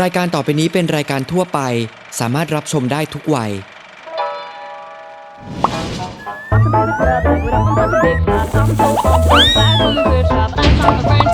รายการต่อไปนี้เป็นรายการทั่วไป สามารถรับชมได้ทุกวัยสนับ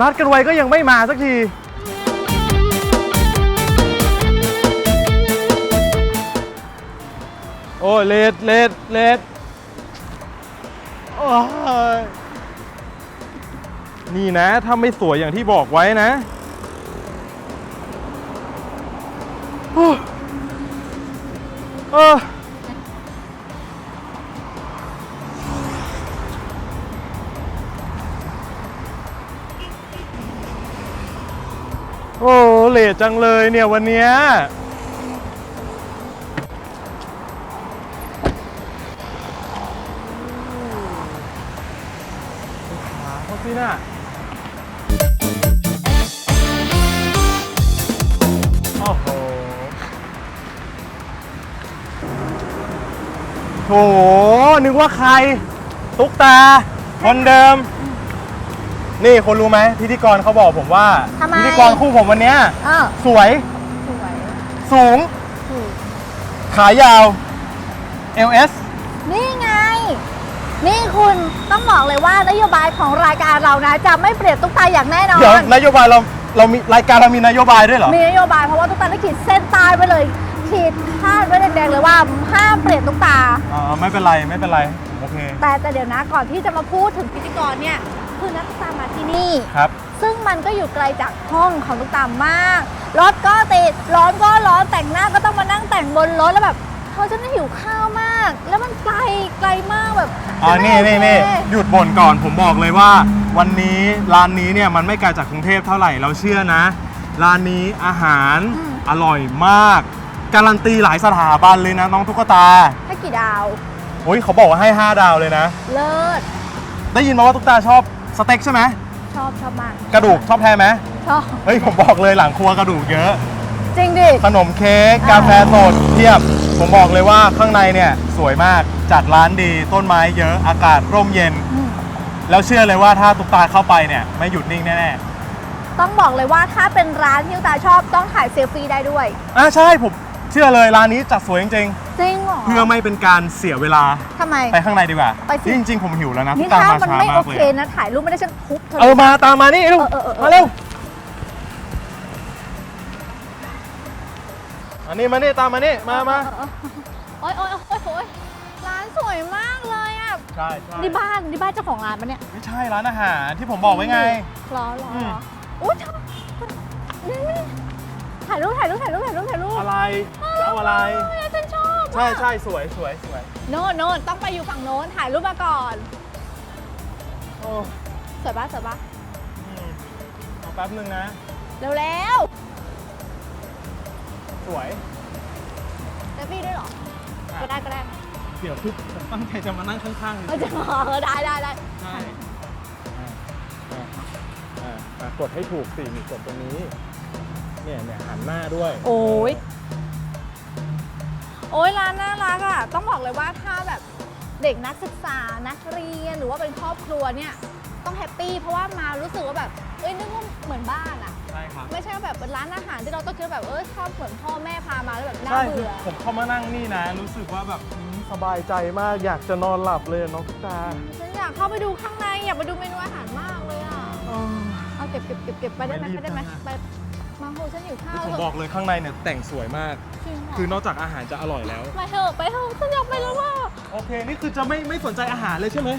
นัดกันไว้ก็ยังไม่มาสักทีโอ้ยเลดเลดเลดโอ้ยนี่นะ ถ้าไม่สวยอย่างที่บอกไว้นะโอ้เออ เลทจังเลยเนี่ยวันเนี้ยขาเขาสิน่ะโอ้โหโถนึกว่าใคร ตุ๊กตา คนเดิม นี่คนรู้ไหมพิธีกรเขาบอกผมว่าทำไม พิธีกรคู่ผมวันเนี้ยเออสวยสวยสูง ถูกขายาว LS นี่ไง นี่คุณต้องบอกเลยว่านโยบายของรายการเรานะ จะไม่เปลี่ยนตุ๊กตาอย่างแน่นอเดี๋ยวนนโยบายเราเรามีรายการเรามีนโยบายด้วยเหรอ มีนโยบายเพราะว่าตุ๊กตาได้ขีดเส้นใต้ไว้เลย ขีดคาดไว้แดงๆเลยว่าห้ามเปลี่ยนตุ๊กตา อ๋อ ไม่เป็นไร ไม่เป็นไร โอเค แต่แต่เดี๋ยวนะก่อนที่จะมาพูดถึงพิธีกรเนี่ย คือนักตุ๊กตามาที่นี่ ครับ ซึ่งมันก็อยู่ไกลจากห้องของตุ๊กตามาก รถก็ติด ร้อนก็ร้อน แต่งหน้าก็ต้องมานั่งแต่งบนรถแล้วแบบเขาจะไม่หิวข้าวมาก แล้วมันไกลไกลมากแบบอ่าจะไม่นี่นี่นี่โอเคหยุดบ่นก่อน ผมบอกเลยว่า วันนี้ร้านนี้เนี่ยมันไม่ไกลจากกรุงเทพเท่าไหร่ เราเชื่อนะ ร้านนี้อาหารอร่อยมาก การันตีหลายสถาบันเลยนะ น้องตุ๊กตาให้กี่ดาว โอ้ยเขาบอกว่าให้ 5 ดาวเลยนะ เลิศ ได้ยินมาว่าตุ๊กตาชอบ สเต็กใช่ไหมชอบชอบมากกระดูกชอบแท้ไหมชอบเฮ้ยผมบอกเลยหลังครัวกระดูกเยอะ จริงดิ ขนมเค้กกาแฟสดเทียบ ผมบอกเลยว่าข้างในเนี่ยสวยมากจัดร้านดีต้นไม้เยอะอากาศร่มเย็น อืม แล้วเชื่อเลยว่าถ้าตุ๊กตาเข้าไปเนี่ยไม่หยุดนิ่งแน่ต้องบอกเลยว่าถ้าเป็นร้านที่ตุ๊กตาชอบต้องถ่ายเซลฟี่ได้ด้วยๆอะใช่ผม เชื่อเลยร้านนี้จัดสวยจริงจริงเหรอๆ เพื่อไม่เป็นการเสียเวลาทำไม ไปข้างในดีกว่าไปสิจริง ๆ ผมหิวแล้วนะนี่พี่ตามถ้ามามันช้าไม่มาโอกเลเคยนะถ่ายรูปไม่ได้ฉันทุบเธอ เออมาตามมานี่เร็วเออเออเออ มาเร็วอันนี้มานี่ตามมานี่มามาโอ๊ยโอ๊ยโอ๊ยโอ๊ยร้านสวยมากเลยอะใช่ใช่นี่บ้านนี่บ้านเจ้าของร้านปะเนี่ยไม่ใช่ร้านอาหารที่ผมบอกไว้ไง รอรออืมรออุ้ยเธอนี่นี่ถ่ายรูปถ่ายรูปถ่ายรูปถ่ายรูปถ่ายรูปอะไร จะเอาอะไรเฮ้ยฉันชอบใช่ใช่สวยสวยสวยโน่นโน่นต้องไปอยู่ฝั่งโน้นถ่ายรูปมาก่อน โอ้สวยปะสวยปะอืมเอาแป๊บนึงนะ เร็วแล้วสวยเซฟฟี่ด้วยเหรอก็ได้ก็ได้เดี๋ยวคือผมตั้งใจจะมานั่งข้างๆเออจะเออได้ได้ได้ใช่อ่าอ่าอ่าอ่ากดให้ถูกสินี่กดตรงนี้ เนี่ยเนี่ยหันหน้าด้วยโอ้ย โอ้ยร้านน่ารักอะต้องบอกเลยว่าถ้าแบบเด็กนักศึกษานักเรียนหรือว่าเป็นครอบครัวเนี่ยต้องแฮปปี้เพราะว่ามารู้สึกว่าแบบเอ้ยนึกว่าเหมือนบ้านอะใช่ครับไม่ใช่ว่าแบบเป็นร้านอาหารที่เราต้องคิดว่าแบบเออชอบเหมือนพ่อแม่พามาแล้วแบบน่าใช่คือเบื่อผมเข้ามานั่งนี่นะ รู้สึกว่าแบบอืมสบายใจมากอยากจะนอนหลับเลยน้องตุ๊กตาฉันอยากเข้าไปดูข้างในอยากไปดูเมนูอาหารมากเลยอะอ๋อเอาเก็บเก็บเก็บเก็บไปได้ไหมไม่รีบไปได้ไหมนะ ไป มาโหฉันหิวข้าวผมเถะบอกเลยข้างในเนี่ยแต่งสวยมาก จริงเหรคือนอกจากอาหารจะอร่อยแล้ว ไปเถอะไปเถอะฉันอยากไปแล้วว่า โอเค นี่คือจะไม่ไม่สนใจอาหารเลยใช่ไหม